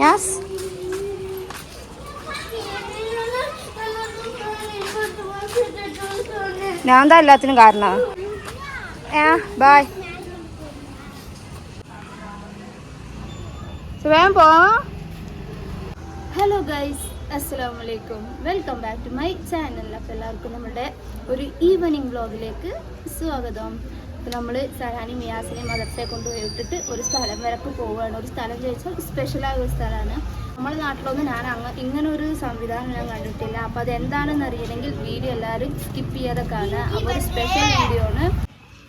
യാസ് ഞാൻ എന്താ എല്ലാത്തിനും കാരണം? ഏ ബായ് വേഗം പോ. ഹലോ ഗൈസ് അസ്സലാമു അലൈക്കും welcome back to my channel അപ്പോൾ എല്ലാവർക്കും നമ്മുടെ ഒരു ഈവനിങ് വ്ളോഗിലേക്ക് സ്വാഗതം. അപ്പോൾ നമ്മൾ സഹാനി മിയാസിനെ മദർസയെ കൊണ്ടുപോയി വിട്ടിട്ട് ഒരു സ്ഥലം വരക്ക് പോവുകയാണ്. ഒരു സ്ഥലം ചോദിച്ചാൽ സ്പെഷ്യലായ ഒരു സ്ഥലമാണ്. നമ്മുടെ നാട്ടിലൊന്നും ഞാൻ അങ്ങ് ഇങ്ങനെ ഒരു സംവിധാനം ഞാൻ കണ്ടിട്ടില്ല. അപ്പോൾ അതെന്താണെന്ന് അറിയണമെങ്കിൽ വീഡിയോ എല്ലാവരും സ്കിപ്പ് ചെയ്യാതെ കാണുക. അപ്പോൾ സ്പെഷ്യൽ വീഡിയോ ആണ്.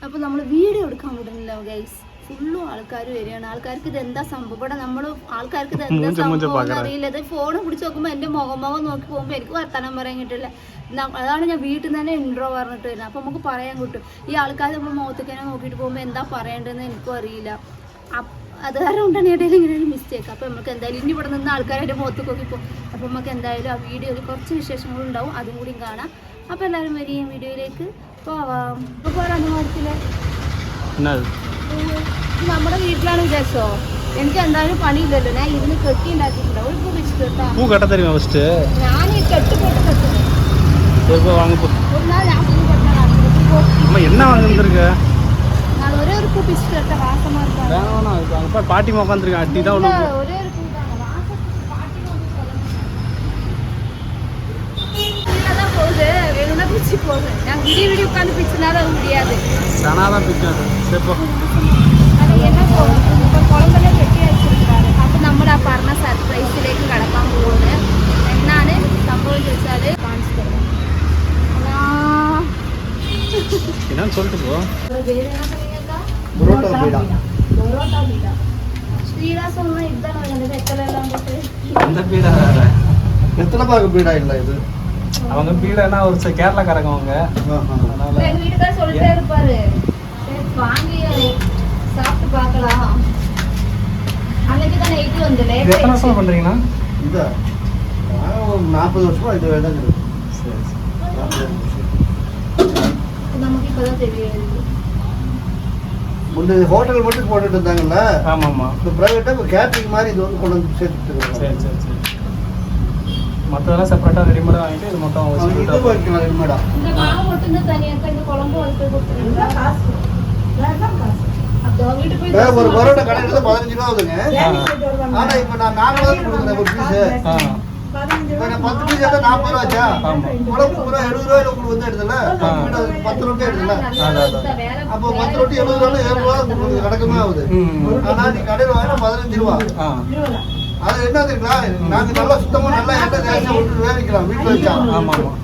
അപ്പോൾ നമ്മൾ വീഡിയോ എടുക്കാൻ വിടുന്നില്ല ഗൈസ് ഫുള്ളും ആൾക്കാർ വരികയാണ്. ആൾക്കാർക്ക് ഇത് എന്താ സംഭവം? ഇവിടെ നമ്മൾ ആൾക്കാർക്ക് ഇത് എന്താ സംഭവം അറിയില്ല. ഇത് ഫോൺ പിടിച്ച് നോക്കുമ്പോൾ എന്റെ മുഖം മുഖം നോക്കി പോകുമ്പോൾ എനിക്ക് വർത്തമാനം പറയാൻ കിട്ടില്ല. അതാണ് ഞാൻ വീട്ടിൽ നിന്ന് തന്നെ ഇൻട്രോ പറഞ്ഞിട്ട് വരുന്നത്. അപ്പോൾ നമുക്ക് പറയാൻ കിട്ടും. ഈ ആൾക്കാർ നമ്മൾ മുഖത്തേക്ക് തന്നെ നോക്കിയിട്ട് പോകുമ്പോൾ എന്താ പറയേണ്ടതെന്ന് എനിക്കും അറിയില്ല. അത് കാരണം കൊണ്ടാണ് ഇടയിൽ ഇങ്ങനെ ഒരു മിസ്റ്റേക്ക് അപ്പോൾ നമുക്ക് എന്തായാലും ഇനി ഇവിടെ നിന്ന് ആൾക്കാരുടെ മുഖത്ത് നോക്കി പോകും. അപ്പോൾ നമുക്ക് എന്തായാലും ആ വീഡിയോയിൽ കുറച്ച് വിശേഷങ്ങളുണ്ടാവും അതും കൂടി കാണാം. അപ്പോൾ എല്ലാവരും വരികയും വീഡിയോയിലേക്ക് പോവാം. അപ്പോൾ പോരാ മാർക്കില്ലേ നമ്മുടെ വീട്ടിലാണ് വിചാരിച്ചോ എനിക്ക് എന്തായാലും പണിയില്ലല്ലോ ഞാൻ ഇരുന്ന് കെട്ടി ഉണ്ടാക്കിയിട്ടുണ്ട് ഒരു പൂ വെച്ചിട്ട് കേട്ടോ பூ கட்ட தெரியுமா ஃபஸ்ட்டு ഞാൻ ഈ கெட்டு போட்டு கட்டுறேன் ஒரு ரூபா வாங்க போ ஒரு நாள் நான் பூ கட்டினேன் அம்மா என்ன வாங்க வந்திருக்க நான் ஒரே ஒரு பூ பிச்சுட்டு கட்ட வாசமா இருக்காங்க வேணாம் வேணாம் இப்போ அங்கே போய் பாட்டி உட்காந்துருக்கேன் அட்டி தான் இல்ல, உள்ள ஒரே போகும் நாங்கள் விடிய விடிய உட்காந்து பிச்சுனாலும் அது முடியாது. சனா தான் பிச்சாது சேப்போ அது என்ன போகும் இப்போ குழம்பெல்லாம் வெட்டி வச்சிருக்காரு அப்போ நம்மளா பாருனா சர்ப்ரைஸிலேக்கு கிடக்காம போகுது என்னான்னு சம்பவம் வச்சாரு என்னன்னு சொல்லிட்டு போ. புரோட்டா பீடா புரோட்டா பீடா ஸ்ரீரா இதுதான் எத்தனை எல்லாம் போட்டு? அந்த பீடா எத்தனை பாக்கு பீடா இல்லை இது? அவங்க பீடைனா ஒரு கேரளாக்காரங்க அவங்க. அதனால எங்க சொல்லிட்டே இருப்பாரு. சரி, வாங்கி சாப்பிட்டு பார்க்கலாம். அன்னைக்கு தான் நைட்டு வந்து இது எத்தனை வருஷமா பண்றீங்கண்ணா இந்த நான் ஒரு நாற்பது வருஷமா இது வேலை இருக்குது சரி. நமக்கு இப்பதான் தெரியாது. ஹோட்டல் மட்டும் போட்டுட்டு இருந்தாங்கல்ல? ஆமா ஆமா இந்த பிரைவேட்டா இப்போ மாதிரி இது வந்து கொண்டு வந்து சேர்த்துட்டு சரி சரி சரி. மற்றதெல்லாம் செப்பரேட்டாக ரெடிமேடாக வாங்கிட்டு இது மட்டும் அவங்க ரெடிமேடாக ஒரு பரோட்டா கடையில் இருந்து பதினஞ்சு ரூபா ஆகுதுங்க ஆனால் இப்போ நான் நாங்களா கொடுக்குறேன் ஒரு பீஸ் பத்து பீஸ் எடுத்தா நாற்பது ரூபாச்சா உடம்பு பூரா எழுபது ரூபாய் உங்களுக்கு வந்து எடுத்துல பத்து ரொட்டி எடுத்துல அப்போ பத்து ரொட்டி எழுபது ரூபாய் ஏழு ரூபா உங்களுக்கு கிடைக்குமே ஆகுது. ஆனா நீ கடையில் வாங்கினா பதினஞ்சு ரூபா. அது என்ன தெரியுங்களா? நாங்க நல்லா சுத்தமா நல்லா எண்ணெய் தேய்ச்சி விட்டு வேவிக்கலாம் வீட்டுல வச்சா. ஆமாம் ஆமாம்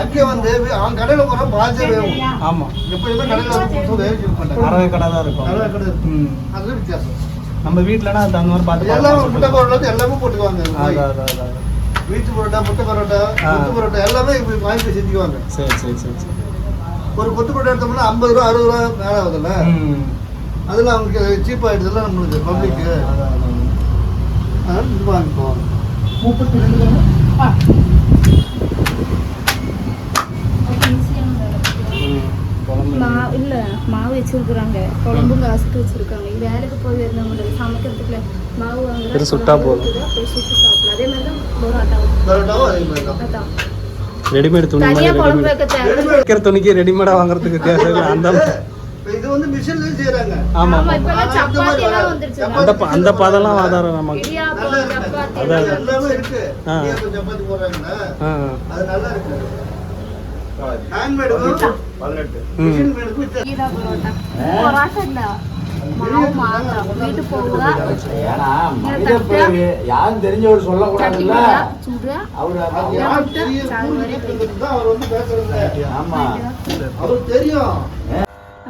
அங்கே வந்து அவன் கடையில போற பாஜே வேகும் ஆமாம் எப்பயுமே கடையில வந்து கொடுத்து வேவிக்க மாட்டாங்க. அறவை கடை தான் இருக்கும். அறவை கடை இருக்கு. ம். அது வித்தியாசம். நம்ம வீட்டிலனா அந்த மாதிரி பார்த்து எல்லாமே முட்டை பரோட்டா எல்லாமே போட்டுக்குவாங்க. வீட்டு பரோட்டா முட்டை பரோட்டா. கொத்து பரோட்டா எல்லாமே இப்படி வாங்கி செஞ்சுக்குவாங்க. சரி சரி சரி சரி. ஒரு கொத்து பரோட்டா எடுத்தோம்னா ஐம்பது ரூபா அறுபது ரூபா மேல ஆகுதுல்ல? ம். அதுல அவங்களுக்கு சீப் ஆயிடுதுல்ல நம்மளுக்கு பப்ளிக்கு அதாவது இது வாங்கிக்கோங்க முப்பத்தி ரெண்டு ஆ. இல்லை மாவு வச்சுருக்குறாங்க. போய் இருந்தால் மட்டும் சமைக்கிறதுக்குல மாவு வாங்குறது சுட்டா போதும். போய் ரெடிமேட் துணி ரெடிமேட் துணிக்கு ரெடிமேடா வாங்குறதுக்கு தேவையில்லை. அந்த வந்து மிஷின்ல செய்றாங்க. ஆமா ஆமா சப்பாத்தி எல்லாம் வந்துருச்சு. அந்த அந்த பதெல்லாம் ஆதாரம் நமக்கு. அதான். எல்லாமே இருக்கு. சப்பாத்தி போடுறாங்கன்னா அது நல்லா இருக்கு. ஹேண்ட்மேட் அவர் வந்து பேசுறது. ஆமா. அவருக்கு தெரியும்.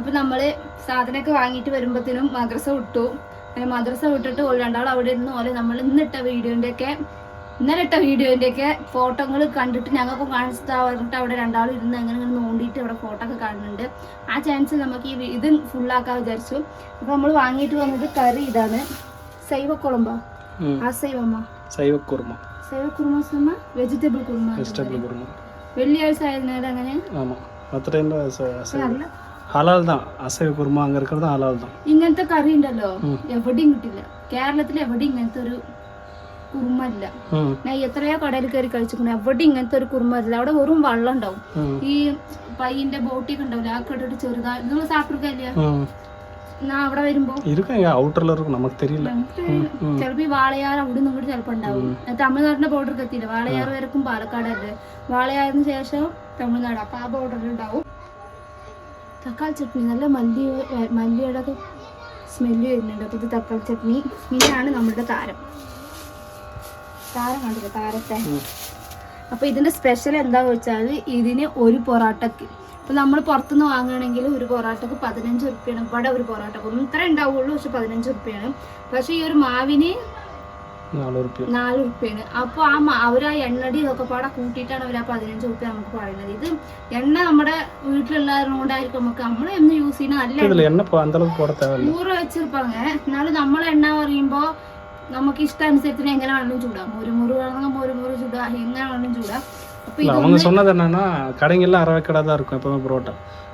അപ്പോൾ നമ്മൾ സാധനമൊക്കെ വാങ്ങിയിട്ട് വരുമ്പോഴത്തേനും മദ്രസ വിട്ടു. അങ്ങനെ മദ്രസ വിട്ടിട്ട് ഓൾ രണ്ടാൾ അവിടെ ഇരുന്ന പോലെ നമ്മൾ ഇന്നിട്ട വീഡിയോന്റെയൊക്കെ ഇന്നലെ ഇട്ട വീഡിയോന്റെയൊക്കെ ഫോട്ടോകൾ കണ്ടിട്ട് ഞങ്ങൾക്ക് കാണിച്ചു പറഞ്ഞിട്ട് അവിടെ രണ്ടാളും ഇരുന്ന് അങ്ങനെ ഇങ്ങനെ നോണ്ടിയിട്ട് അവിടെ ഫോട്ടോ ഒക്കെ കാണുന്നുണ്ട്. ആ ചാൻസ് നമുക്ക് ഈ ഇത് ഫുള്ളാക്കാൻ വിചാരിച്ചു. അപ്പോൾ നമ്മൾ വാങ്ങിയിട്ട് വന്നത് കറി ഇതാണ്. സൈവക്കുളമ്പ ആ സൈവമ്മ സൈവക്കുറുമ സൈവക്കുറുമ വെജിറ്റബിൾ കുറുമ വെജിറ്റബിൾ കുറുമ വെള്ളിയാഴ്ച ആയിരുന്നേരം അങ്ങനെ? അത്രയും மற்ற டைமில் அசைவ നല്ല ஹலால் தான் அசைவ குருமா அங்கே இருக்கிறது ஹலால் தான் ഇങ്ങനത്തെ കറി ഉണ്ടല്ലോ ഉം. എവിടെയും കിട്ടില്ല കേരളത്തിൽ എവിടെയും ഇങ്ങനത്തെ ഒരു കുറുമല്ല ഉം. ഞാൻ എത്രയോ കടയിൽ കയറി കഴിച്ചിട്ടുണ്ട് എവിടെ ഇങ്ങനത്തെ ഒരു കുറുമ ഇല്ല അവിടെ വെറും വെള്ളം ഉണ്ടാവും ഉം. ഈ പയ്യന്റെ ബോട്ടിയൊക്കെ ഉണ്ടാവില്ല ആ കേട്ടിട്ട് ചെറുതായി നിങ്ങൾ സാപ്പിടിക്കല്ലേ ഉം. ഞാൻ അവിടെ വരുമ്പോ இருக்கும் எங்க அவுட்டர்ல இருக்கும் நமக்கு தெரியல ചിലപ്പോ ഈ വാളയാർ അവിടെ നിന്ന് ഇങ്ങോട്ട് ചിലപ്പോ ഉണ്ടാവും തമിഴ്നാടിന്റെ ബോർഡർ എത്തിയില്ല വാളയാർ വരക്കും പാലക്കാടല്ലേ വാളയാറിന് ശേഷം തമിഴ്നാട് അപ്പൊ ആ ബോർഡറിൽ ഉണ്ടാവും തക്കാളി ചട്നി നല്ല മല്ലി മല്ലിയുടെ ഒക്കെ സ്മെല്ല് വരുന്നുണ്ട്. അപ്പോൾ ഇത് തക്കാളി ചട്നി. ഇതാണ് നമ്മുടെ താരം. താരം കണ്ടില്ല? താരത്തെ. അപ്പോൾ ഇതിന്റെ സ്പെഷ്യൽ എന്താണെന്ന് വെച്ചാൽ ഇതിന് ഒരു പൊറോട്ടയ്ക്ക് ഇപ്പോൾ നമ്മൾ പുറത്തുനിന്ന് വാങ്ങുകയാണെങ്കിൽ ഒരു പൊറോട്ടയ്ക്ക് പതിനഞ്ച് ഉറുപ്പ്യാണ്. ഇവിടെ ഒരു പൊറോട്ട ഒന്നും ഇത്ര ഉണ്ടാവുള്ളൂ പക്ഷെ പതിനഞ്ച് ഉറുപ്പ്യാണ്. പക്ഷേ ഈ ഒരു മാവിന് നാല് ഉറുപ്പ്യാണ് അപ്പൊ ആ അവർ ആ എണ്ണടി ഇതൊക്കെ പാടെ കൂട്ടിയിട്ടാണ് അവരാ ആ പതിനഞ്ച് ഉറുപ്പ്യ നമുക്ക് പറയുന്നത് ഇത് എണ്ണ നമ്മുടെ വീട്ടിലുള്ളതുകൊണ്ടായിരിക്കും നമുക്ക് നമ്മൾ എന്ന് യൂസ് ചെയ്യുന്ന അല്ല നൂറ് വെച്ചിരിപ്പാങ്ങ എന്നാലും നമ്മൾ എണ്ണ പറയുമ്പോ നമുക്ക് ഇഷ്ടാനുസരിച്ച് എങ്ങനെ വേണമെങ്കിലും ചൂടാം മുരുമുറു വേണമെങ്കിൽ മുറി ചൂടാം എങ്ങനെ വേണമെങ്കിലും ചൂടാം அவங்க சொன்னது என்னன்னா கடைங்கள்ல அரை கடை தான் இருக்கும் எப்பவுமே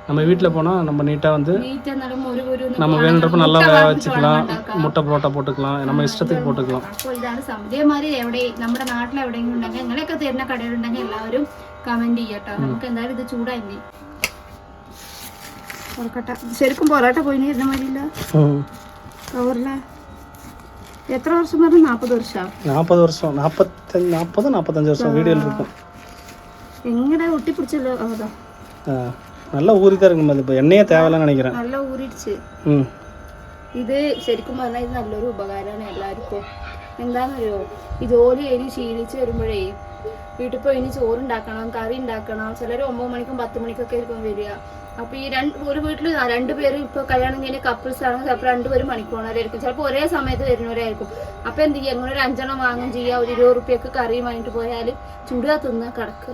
நம்ம வீட்டுல போனா நம்ம நீட்டா வந்து നീറ്റ് എന്നാലും ഒരു ഒരു நம்ம வேணுன்றப்ப நல்லா வேக வச்சுக்கலாம் முட்டை புரோட்டா போட்டுக்கலாம் நம்ம இஷ்டத்துக்கு போட்டுக்கலாம் അപ്പോൾ ഇതാണ് സമയമാര് എവിടെ നമ്മുടെ നാട്ടിൽ എവിടെയെങ്കിലും ഉണ്ടെങ്കിൽ നിങ്ങളെയൊക്കെ തരുന്ന കടയിലുണ്ടെങ്കിൽ എല്ലാവരും കമന്റ് ചെയ്യട്ടോ നമുക്ക് എന്തായാലും ഇത് ചൂടായി പൊറക്കട്ട ശരിക്കും പൊറോട്ട പോയി ഇരുന്ന മാതിരില്ല കവറില എത്ര വർഷം പറഞ്ഞു നാൽപ്പത് വർഷം நாற்பது வருஷம் நாற்பத்தஞ்சு நாற்பது நாற்பத்தஞ்சு வருஷம் வீடியோல இருக்கும் എങ്ങനെ ഒട്ടിപ്പിടിച്ചല്ലോ അതാ ஆ, நல்லா ஊறி தான் இருக்கும் அது இப்போ எண்ணெயே தேவையில்லைன்னு நினைக்கிறேன் നല്ല ഊരിടിച്ച് ம் ഇത് ശരിക്കും പറഞ്ഞാൽ ഇത് നല്ലൊരു ഉപകാരമാണ് എല്ലാവർക്കും എന്താണെന്നറിയോ ഈ ജോലി കഴിഞ്ഞ് ക്ഷീണിച്ച് വരുമ്പോഴേ വീട്ടിൽ പോയി ഇനി ചോറുണ്ടാക്കണം കറി ഉണ്ടാക്കണം ചിലർ ഒമ്പത് മണിക്കും പത്ത് മണിക്കൊക്കെ ആയിരിക്കും വരിക അപ്പൊ ഈ രണ്ട് ഒരു വീട്ടിൽ രണ്ടുപേരും ഇപ്പൊ കല്യാണം കഴിഞ്ഞ കപ്പിൾസ് ആണെങ്കിൽ ചിലപ്പോൾ രണ്ടുപേരും മണിക്കൂണവരായിരിക്കും ചിലപ്പോൾ ഒരേ സമയത്ത് വരുന്നവരായിരിക്കും അപ്പൊ എന്ത് ചെയ്യുക അങ്ങനെ ഒരു അഞ്ചെണ്ണം വാങ്ങും ചെയ്യുക ഒരു ഇരുപത് റുപ്യക്ക് കറി വാങ്ങിട്ട് പോയാൽ ചുടുക തിന്നുക കിടക്ക്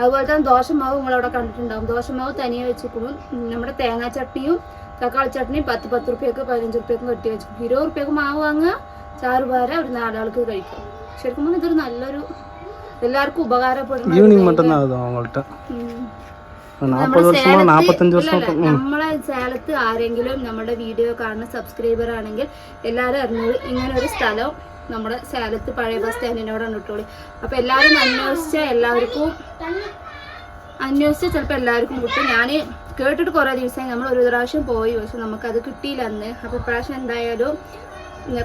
അതുപോലെ തന്നെ ദോശമാവ് നിങ്ങളവിടെ കണ്ടിട്ടുണ്ടാകും ദോശമാവ് തനിയെ വെച്ചിരിക്കുമ്പോൾ നമ്മുടെ തേങ്ങാ ചട്നിയും തക്കാളി ചട്നിയും പത്ത് പത്ത് റുപ്യക്ക് പതിനഞ്ച് റുപ്യക്കും കെട്ടി വെച്ചു ഇരുപത് റുപ്യക്ക് മാവ് വാങ്ങുക ചാറ് പാര ഒരു നാലാൾക്ക് കഴിക്കാം ശരിക്കും പറഞ്ഞാൽ ഇതൊരു നല്ലൊരു എല്ലാവർക്കും ഉപകാരപ്പെടുന്ന നമ്മളെ സ്ഥലത്ത് ആരെങ്കിലും നമ്മുടെ വീഡിയോ കാണുന്ന സബ്സ്ക്രൈബർ ആണെങ്കിൽ എല്ലാവരും അറിഞ്ഞു ഇങ്ങനെ ഒരു സ്ഥലം നമ്മുടെ സേലത്ത് പഴയ ബസ് സ്റ്റാൻഡിനോട് കണ്ടിട്ടോളി അപ്പൊ എല്ലാവരും അന്വേഷിച്ച എല്ലാവർക്കും അന്വേഷിച്ച ചിലപ്പോൾ എല്ലാവർക്കും കിട്ടും. ഞാൻ കേട്ടിട്ട് കുറേ ദിവസമായി. നമ്മൾ ഒരു പ്രാവശ്യം പോയി. പക്ഷെ നമുക്കത് കിട്ടിയില്ല അന്ന്. അപ്പോൾ ഇപ്രാവശ്യം എന്തായാലും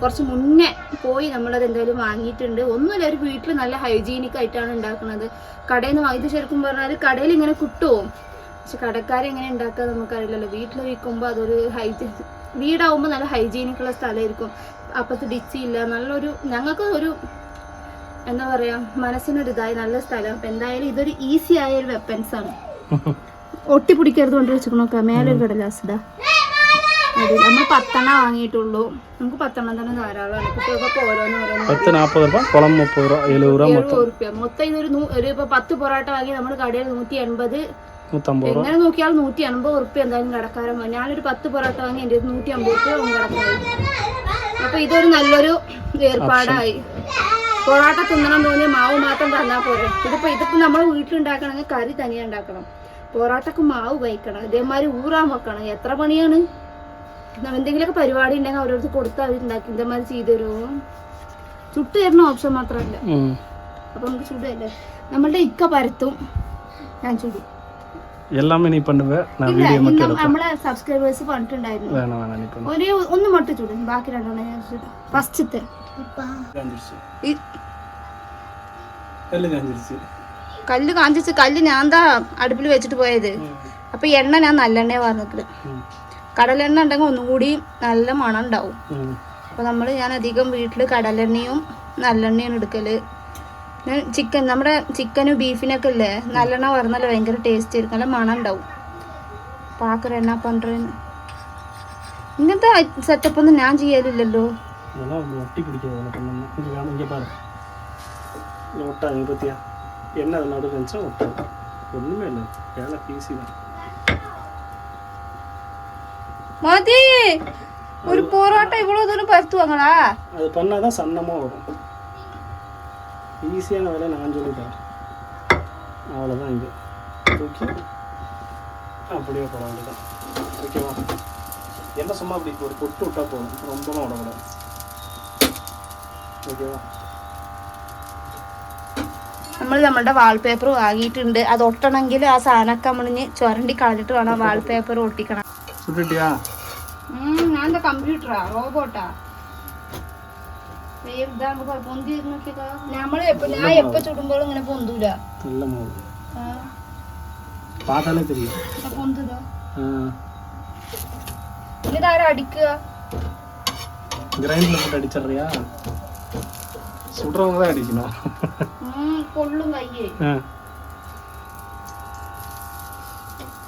കുറച്ച് മുന്നേ പോയി നമ്മളത് എന്തായാലും വാങ്ങിയിട്ടുണ്ട്. ഒന്നുമില്ല ഒരു വീട്ടിൽ നല്ല ഹൈജീനിക് ആയിട്ടാണ് ഉണ്ടാക്കുന്നത്. കടയിൽ നിന്ന് വാങ്ങിയത് ശരിക്കും പറഞ്ഞാൽ കടയിൽ ഇങ്ങനെ കിട്ടുമോ പക്ഷെ കടക്കാരെ എങ്ങനെ ഉണ്ടാക്കുക നമുക്കറിയില്ലല്ലോ. വീട്ടിൽ വിൽക്കുമ്പോൾ അതൊരു ഹൈജീൻ വീടാവുമ്പോൾ നല്ല ഹൈജീനിക് ഉള്ള സ്ഥലമായിരിക്കും. അപ്പുറത്ത് ഡിച്ചിയില്ല. നല്ലൊരു ഞങ്ങൾക്ക് ഒരു എന്താ പറയാ മനസ്സിനൊരിതായി നല്ല സ്ഥലം. അപ്പം എന്തായാലും ഇതൊരു ഈസി ആയ ഒരു വെപ്പൻസ് ആണ്. ഒട്ടിപ്പിടിക്കരുത് കൊണ്ട് വെച്ചിരിക്കണോക്ക. മേലൊരു കടലാസിടാ അതെ നമ്മൾ പത്തെണ്ണ വാങ്ങിയിട്ടുള്ളൂ. നമുക്ക് പത്തെണ്ണം തന്നെ ധാരാളമാണ്. കുട്ടികൾക്ക് ഓരോന്ന് ഓരോന്ന്. എഴുപത് റുപ്യ മൊത്തം. ഇതൊരു ഒരു ഇപ്പൊ പത്ത് പൊറോട്ട വാങ്ങി നമ്മുടെ കടയിൽ നൂറ്റി എൺപത് എങ്ങനെ നോക്കിയാൽ നൂറ്റി അൻപത് ഉറുപ്പ്യ എന്തായാലും കടക്കാരൻ. ഞാനൊരു പത്ത് പൊറോട്ട വാങ്ങി എന്റെ നൂറ്റി അമ്പത് ഉറുപ്പ്യ കടക്കായി അപ്പൊ ഇതൊരു നല്ലൊരു ഏർപ്പാടായി. പൊറോട്ട തിന്നണം തോന്നിയ മാവ് മാത്രം തന്നാൽ പോരെ. ഇതിപ്പോ ഇതിപ്പോ നമ്മൾ വീട്ടിലുണ്ടാക്കണമെങ്കിൽ കറി തനിയെ ഉണ്ടാക്കണം. പൊറോട്ടക്ക് മാവ് വയ്ക്കണം. ഇതേമാതിരി ഊറാൻ വെക്കണം. എത്ര പണിയാണ്? എന്തെങ്കിലുമൊക്കെ പരിപാടി ഉണ്ടെങ്കിൽ അവരടുത്ത് കൊടുത്താൽ അവർ ഉണ്ടാക്കി. ഇതേമാതിരി ചെയ്തു തരുമോ? ചുട്ട് തരുന്ന ഓപ്ഷൻ മാത്രമല്ല. അപ്പൊ നമുക്ക് ചുടല്ലേ? നമ്മളുടെ ഇക്ക പരത്തും. ഞാൻ ചുടും. எல்லாமே நீ பண்ணுவ நான் ഇല്ല വീഡിയോ மட்டும் ഇന്ന് എടുക്കാം നമ്മളെ സബ്സ്ക്രൈബേഴ്സ് പറഞ്ഞിട്ടുണ്ടായിരുന്നു വേണം വേണം നീ பண்ணு ഒരു ഒന്ന് മട്ട് ചുടും ബാക്കി രണ്ടെണ്ണം ഞാൻ ചുടും ഫസ്റ്റത്തെ കാഞ്ചിരിച്ച് കല്ല് കാഞ്ചിരിച്ച് കല്ല് കാഞ്ചിച്ച് കല്ല് ഞാൻ എന്താ അടുപ്പിൽ വെച്ചിട്ട് പോയത് അപ്പൊ എണ്ണ ഞാൻ നല്ലെണ്ണ പറഞ്ഞിട്ട് ഉം. കടലെണ്ണ ഉണ്ടെങ്കിൽ ഒന്നും കൂടി നല്ല മണം ഉണ്ടാവും ഉം. അപ്പൊ നമ്മൾ ഞാൻ അധികം വീട്ടിൽ കടലെണ്ണയും നല്ലെണ്ണയാണ് എടുക്കല് ഞാൻ ചിക്കൻ നമ്മുടെ ചിക്കനും ബീഫിനൊക്കെ ഇല്ലേ നല്ലെണ്ണ പറഞ്ഞാൽ ഭയങ്കര ടേസ്റ്റ് ആയിരിക്കും നല്ല മണം ഉണ്ടാവും പാക്കറ എണ്ണ പണ്ടേന്ന് ഇങ്ങനത്തെ സെറ്റപ്പ് ഒന്നും ഞാൻ ചെയ്യലില്ലല്ലോ என்ன அதனோட இருந்துச்சா ஒட்டும் ஒன்றுமே இல்லை வேலை பீசி தான் ஈஸியான வேலை நான் சொல்லித்தரேன் அவ்வளோதான் இது தூக்கி அப்படியே போட வேண்டியதான் ஓகேவா எண்ணெய் சும்மா அப்படி ஒரு பொட்டு விட்டா போதும் ரொம்பலாம் விடக்கூடாது ஓகேவா നമ്മൾ നമ്മുടെ വാൾപേപ്പർ വാങ്ങിയിട്ടുണ്ട് അത് ഒട്ടണമെങ്കിൽ ആ സാധനമൊക്കെ നമ്മളിന് ചുരണ്ടി കളഞ്ഞിട്ട് വേണം വാൾപേപ്പർ ഒട്ടിക്കണം சுட்டுட்டியா ഞാൻ എന്താ കമ്പ്യൂട്ടറാ റോബോട്ടാ പൊന്തി നോക്കിയതാ നമ്മള് എപ്പോ ഞാൻ എപ്പോ ചുടുമ്പോഴും ഇങ്ങനെ പൊന്തൂല நல்ல மாவு ആ, பார்த்தாலே தெரியும் ഇപ്പൊ പൊന്തുതാ ஆ ഇതാരാ അടിക്കുക கிரைண்டரில் போட்டு அடிச்சிடுறியா சுடுறவங்க தான் அடிக்கணும் ഉം, പൊള്ളും കയ്യേ ஆ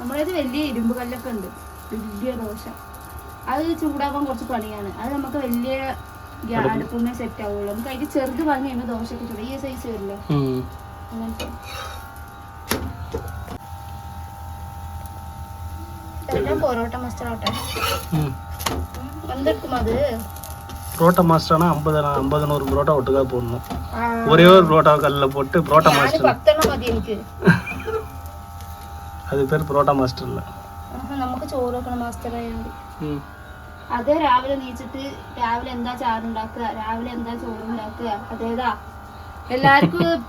നമ്മളത് വലിയ ഇരുമ്പ് കല്ലൊക്കെ ഉണ്ട് വലിയ ദോശ അത് ചൂടാക്കാൻ കുറച്ച് പണിയാണ് അത് നമുക്ക് വലിയ ഗ്യാ- അടുപ്പുമേ സെറ്റ് ആവുള്ളൂ നമുക്ക് അതിന് ചെറുത് വാങ്ങി കഴിയുമ്പോൾ ദോശയൊക്കെ ചൂടാ ഈ സൈസ് വരില്ല ம் അങ്ങനത്തെ ഇതെല്ലാം പൊറോട്ട മസ്റ്ററാട്ടെ ம் എന്തെടുക്കും അത് புரோட்டா மாஸ்டர்னா ஐம்பது ஐம்பது நூறு புரோட்டா ஒட்டுக்கா போடணும் ആ, ஒரே ஒரு புரோட்டா கல்லில் போட்டு புரோட்டா ഞാന് மாஸ்டர் പത്തെണ്ണം മതി എനിക്ക് அது பேர் புரோட்டா மாஸ்டர் இல்லை ആഹാ, നമുക്ക് ചോറ് വെക്കണം മാസ്റ്ററായോണ്ട് ம் അത് രാവിലെ നീച്ചിട്ട് രാവിലെ എന്താ ചാറുണ്ടാക്കുക? രാവിലെ എന്താ ചോറുണ്ടാക്കുക? അതേതാ? എല്ലാവർക്കും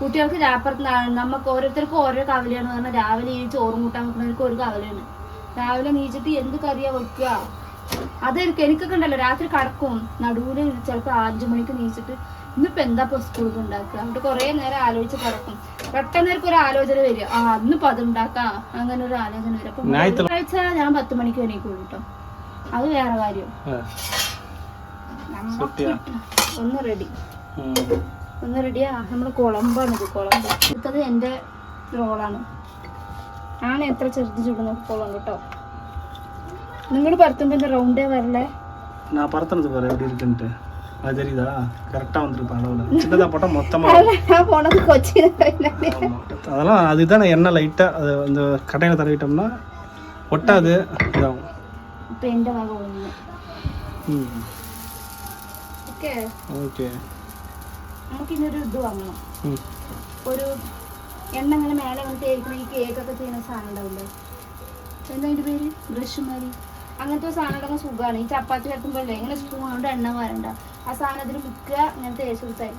കുട്ടികൾക്ക് രാപ്പുറത്താണ് നമുക്ക് ഓരോരുത്തർക്കും ഓരോ കവലയാണ് പറഞ്ഞാൽ രാവിലെ ഈ ചോറും കൂട്ടാൻ വെക്കുന്നവർക്ക് ഒരു കവലയാണ്. രാവിലെ നീച്ചിട്ട് എന്ത് കറിയാ വെക്കുക? അതെനിക്ക് എനിക്കൊക്കെ ഉണ്ടല്ലോ രാത്രി കടക്കും. നടുവിൽ ചിലപ്പോൾ അഞ്ചു മണിക്ക് നീച്ചിട്ട് ഇന്നിപ്പോ എന്താ ഇപ്പൊ സ്കൂളിൽ ഉണ്ടാക്കുക? എന്നിട്ട് കുറെ നേരം ആലോചിച്ച് കിടക്കും. പെട്ടെന്ന് ഒരു ആലോചന വരിക. ആ ഇന്നിപ്പോ അത് ഉണ്ടാക്കാം. അങ്ങനെ ഒരു ആലോചന വരും. അപ്പൊ ഞായറാഴ്ച- ഞായറാഴ്ച ഞാൻ പത്ത് മണിക്ക് എണീക്കുള്ളൂ കേട്ടോ അത് വേറെ കാര്യം ஆ നമ്മക്ക് സത്യാ. ഒന്ന് റെഡി ம் ഒന്ന് റെഡിയാ നമ്മള് കുളമ്പാണിത് കുളമ്പ് അടുത്തത് എൻ്റെ റോളാണ് ആണ് എത്ര ചെറുത് ചുടുന്ന കുളം കേട്ടോ നിങ്ങൾ പരത്തുമ്പോ എന്താ റൗണ്ടേ വരല്ലേ நான் பரத்துனது பாரு எப்படி இருக்குன்ட்டு அது தெரியுதா கரெக்டாக வந்துருப்பேன் அளவில் சின்னதாக போட்டால் மொத்தமாக അല്ല, ഞാൻ പോണത് കൊച്ചിന് കഴിഞ്ഞാല്. அதெல்லாம் அதுதான் எண்ணெய் லைட்டாக அது அந்த கட்டையில் தடவிட்டோம்னா ஒட்டாது இதாகும் ഇപ്പൊ എന്റെ വക പോകുന്നു നമുക്ക് ഇന്നൊരു ഇത് വാങ്ങണം. ഒരു എണ്ണ അങ്ങനെ മേലെ വന്ന് തേക്കുന്ന ഈ കേക്കൊക്കെ ചെയ്യുന്ന സാധനം ഉണ്ടാവില്ലേ? എന്താ അതിന്റെ പേര്? ബ്രഷ് മാതിരി അങ്ങനത്തെ സാധനങ്ങളൊക്കെ സുഖമാണ്. ഈ ചപ്പാത്തി വരുത്തുമ്പോഴല്ലേ ഇങ്ങനെ സ്പൂൺ കൊണ്ട് എണ്ണ വരണ്ട. ആ സാധനത്തിൽ മുക്കുക ഇങ്ങനെ തേച്ച് കൊടുത്തായി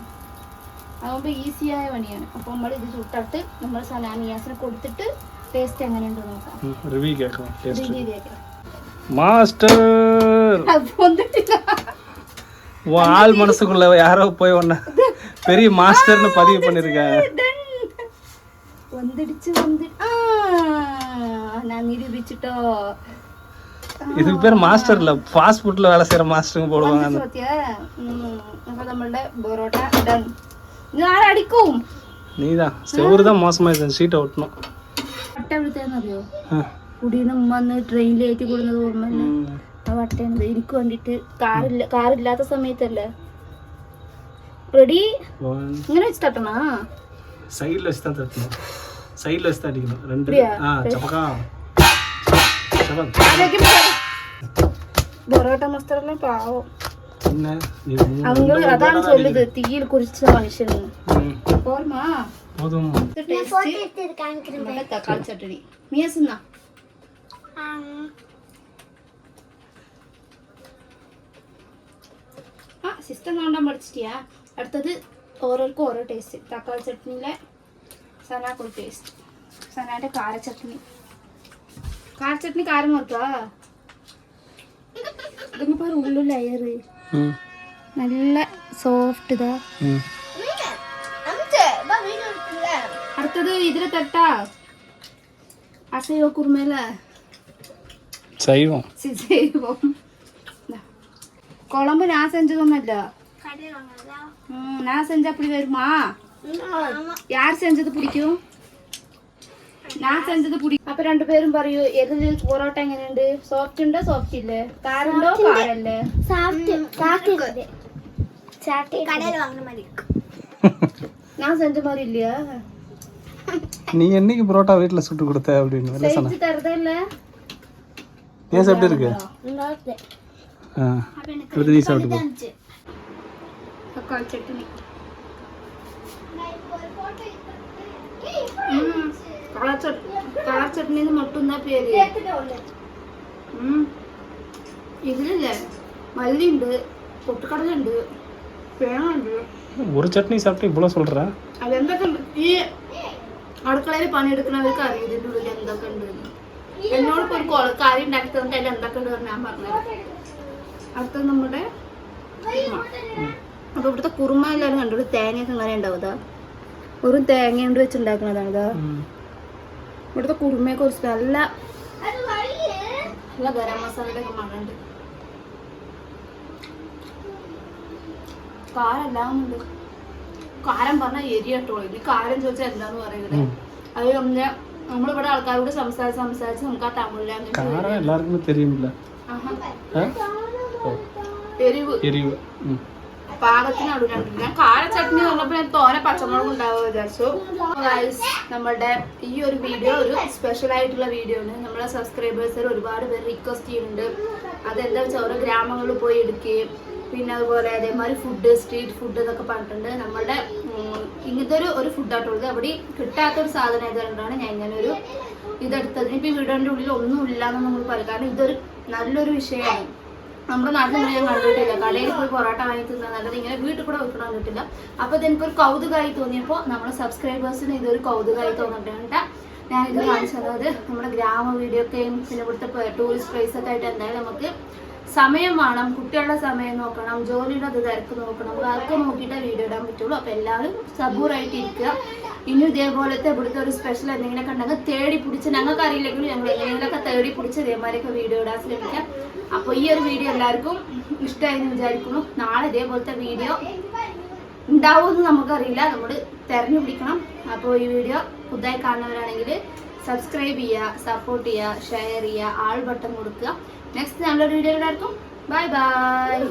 അതാകുമ്പോൾ ഈസിയായ പണിയാണ്. അപ്പോൾ നമ്മൾ ഇത് ചുട്ടട്ട് നമ്മൾ സലാമിയാസിന് കൊടുത്തിട്ട് ടേസ്റ്റ് എങ്ങനെയുണ്ട് നോക്കാം. റിവ്യൂ കേൾക്കാം. மாஸ்டர். ஆள் மனசுக்குள்ள யாரோ போய் ஒன்ன பெரிய மாஸ்டர்னு பதிவு பண்ணிருக்காங்க இதுக்கு பேர் மாஸ்டர் இல்ல ஃபாஸ்ட் ஃபுட்ல வேலை செய்யற மாஸ்டருங்க போடுவாங்க. அடிக்கும்? நீதான். செவ்வறு தான் மோசமா இருந்தது சீட்டை ஒட்டணும். കുടിയിൽ ഉമ്മ അന്ന് ട്രെയിനിൽ ഏറ്റി കൂടുന്നത് ഓർമ്മയില്ല ആ വട്ടേണ്ടത് എനിക്ക് വേണ്ടിട്ട് കാറില്ല കാറില്ലാത്ത സമയത്തല്ലേ റെഡി ഇങ്ങനെ വെച്ച് തട്ടണാ സൈഡിൽ വെച്ച് തട്ടണം സൈഡിൽ വെച്ച് തട്ടിക്കണം രണ്ട് പൊറോട്ട മസ്റ്ററെല്ലാം പാവം അങ്കിൾ അതാണ് തീയിൽ കുറിച്ച മനുഷ്യന് ഓർമ്മ തക്കാളി ചട്ടണി മീ ஆ சிஸ்டம் கவுண்டாக படிச்சிட்டியா அடுத்தது ஓரோருக்கும் ஒரு டேஸ்ட்டு தக்காளி சட்னியில் சனாக்கு ஒரு டேஸ்ட் சனாட்ட கார சட்னி கார சட்னி காரமாக இருக்கா இங்கே பாரு உள்ளுள்ள ஏறு நல்ல சாஃப்ட் தான் அடுத்தது இதில் தட்டா அசைவ குருமையில் செய்வோம் செய்வோம் குழம்பு நான் செஞ்சதொன்னல்ல நான் செஞ்சா அப்படி வருமா யார் செஞ்சது பிடிக்கும் நான் സെഞ്ചത് പുടി അപ്പൊ രണ്ടുപേരും പറയൂ ഏതിൽ പൊറോട്ട എങ്ങനെയുണ്ട്? സോഫ്റ്റ് ഉണ്ടോ സോഫ്റ്റ് ഇല്ലേ? കാറുണ്ടോ കാറല്ലേ நான் செஞ்ச மாதிரி இல்லையா நீ என்னைக்கு புரோட்டா வீட்டுல சுட்டு கொடுத்த அப்படின்னு தரதே இல்ல ஏன் எப்படி இருக்கு ஆ அடுத்து நீ சாப்பிட்டு போ தக்காளி சட்னி கார சட் கார சட்னின்னு மட்டும்தான் பேரு ഉം. ഇതിലില്ലേ മല്ലിയുണ്ട് പൊട്ടുകടലുണ്ട് വേണമുണ്ട് ஒரு சட்னி சாப்பிட்டு இவ்வளோ சொல்கிற അതെന്തൊക്കെ ഉണ്ട്? ഈ അടുക്കളയിൽ പണിയെടുക്കുന്നവർക്ക് അറിയാം ഇതിൻ്റെ ഉള്ളിൽ എന്തൊക്കെ ഉണ്ട് എന്ന്. എന്നോട് ഇപ്പൊ ഒരു കൊ- കാര്യം ഉണ്ടാക്കി തന്നിട്ട് അതിൽ എന്തൊക്കെ ഉണ്ട് ഞാൻ പറഞ്ഞത് അടുത്തത് നമ്മുടെ അപ്പൊ ഇവിടുത്തെ കുറുമ എല്ലാവരും കണ്ടു. തേങ്ങയൊക്കെ ഇങ്ങനെ ഉണ്ടാവുക ഒരു തേങ്ങ കൊണ്ട് വെച്ചുണ്ടാക്കുന്നതാണ് ഇതാ. ഇവിടുത്തെ കുറുമയെ കുറിച്ച് നല്ല നല്ല ഗരം മസാലയുടെ ഒക്കെ മണമുണ്ട്. കാരെല്ലാം ഉണ്ട് കാരം പറഞ്ഞാൽ എരിയട്ടോളൂ ഇനി കാരം ചോദിച്ചാൽ എന്താന്ന് പറയുന്നത് അത് നമ്മുടെ നമ്മളിവിടെ ആൾക്കാരോട് സംസാരിച്ച് സംസാരിച്ച് നമുക്ക് ആ തമിഴിലാണ് എല്ലാവർക്കും തെരുവില്ല. തെരുവ്. പാകത്തിനാണ് കണ്ടില്ല ഞാൻ കാര ചട്നി പറഞ്ഞപ്പോൾ ഞാൻ തോനെ പച്ചമുളക് ഉണ്ടാവുക വിചാരിച്ചു. നമ്മുടെ ഈ ഒരു വീഡിയോ ഒരു സ്പെഷ്യൽ ആയിട്ടുള്ള വീഡിയോ ആണ്. നമ്മളെ സബ്സ്ക്രൈബേഴ്സിൽ ഒരുപാട് പേര് റിക്വസ്റ്റ് ചെയ്യുന്നുണ്ട്. അതെന്താ വെച്ചാൽ ഓരോ ഗ്രാമങ്ങളിൽ പോയി എടുക്കുകയും പിന്നെ അതുപോലെ അതേമാതിരി ഫുഡ് സ്ട്രീറ്റ് ഫുഡ് എന്നൊക്കെ പറഞ്ഞിട്ടുണ്ട്. നമ്മളുടെ ഇങ്ങനത്തെ ഒരു ഒരു ഫുഡായിട്ടുള്ളത് അവിടെ കിട്ടാത്ത ഒരു സാധനം ആയതുകൊണ്ടാണ് ഞാൻ ഇങ്ങനെ ഒരു ഇതെടുത്തത്. ഇപ്പം ഈ ഉള്ളിൽ ഒന്നും ഇല്ല എന്ന് നമ്മൾ പറയും കാരണം ഇതൊരു നല്ലൊരു വിഷയമാണ്. നമ്മുടെ നാട്ടിൽ ഞാൻ കണ്ടിട്ടില്ല. കടയിൽ പോയി പൊറോട്ട വാങ്ങി തിന്നാൽ നല്ലത് ഇങ്ങനെ വീട്ടിൽ കൂടെ വെക്കണം അപ്പൊ ഇതെനിക്കൊരു കൗതുകമായി തോന്നിയപ്പോൾ നമ്മുടെ സബ്സ്ക്രൈബേഴ്സിന് ഇതൊരു കൗതുകമായി തോന്നിട്ടുണ്ട് ഞാൻ ഇത് കാണിച്ചത് നമ്മുടെ ഗ്രാമ വീഡിയോ ഒക്കെയും പിന്നെ ഇവിടുത്തെ ടൂറിസ്റ്റ് പ്ലേസ് ഒക്കെ ആയിട്ട് എന്തായാലും നമുക്ക് സമയം വേണം കുട്ടികളുടെ സമയം നോക്കണം ജോലിയുടെ അത് തിരക്ക് നോക്കണം അതൊക്കെ നോക്കിയിട്ടേ വീഡിയോ ഇടാൻ പറ്റുള്ളൂ. അപ്പൊ എല്ലാവരും സബൂറായിട്ട് ഇരിക്കുക. ഇനി ഇതേപോലത്തെ ഇവിടുത്തെ ഒരു സ്പെഷ്യൽ എന്തെങ്കിലുമൊക്കെ ഉണ്ടെങ്കിൽ തേടി പിടിച്ച് ഞങ്ങൾക്ക് അറിയില്ലെങ്കിലും ഞങ്ങൾ എന്തെങ്കിലുമൊക്കെ തേടി പിടിച്ച് ഇതേമാതിരിയൊക്കെ വീഡിയോ ഇടാൻ ശ്രമിക്കാം. അപ്പോൾ ഈ ഒരു വീഡിയോ എല്ലാവർക്കും ഇഷ്ടമായി എന്ന് വിചാരിക്കുന്നു. നാളെ ഇതേപോലത്തെ വീഡിയോ ഉണ്ടാവുമെന്ന് നമുക്കറിയില്ല. നമ്മൾ തെരഞ്ഞു പിടിക്കണം. അപ്പോൾ ഈ വീഡിയോ പുതുതായി കാണുന്നവരാണെങ്കിൽ സബ്സ്ക്രൈബ് ചെയ്യുക സപ്പോർട്ട് ചെയ്യുക ഷെയർ ചെയ്യുക ആൾ ബട്ടൺ കൊടുക്കുക. నెక్స్ట్ దానిలో వీడియోలు పెడతాం బాయ్ బాయ్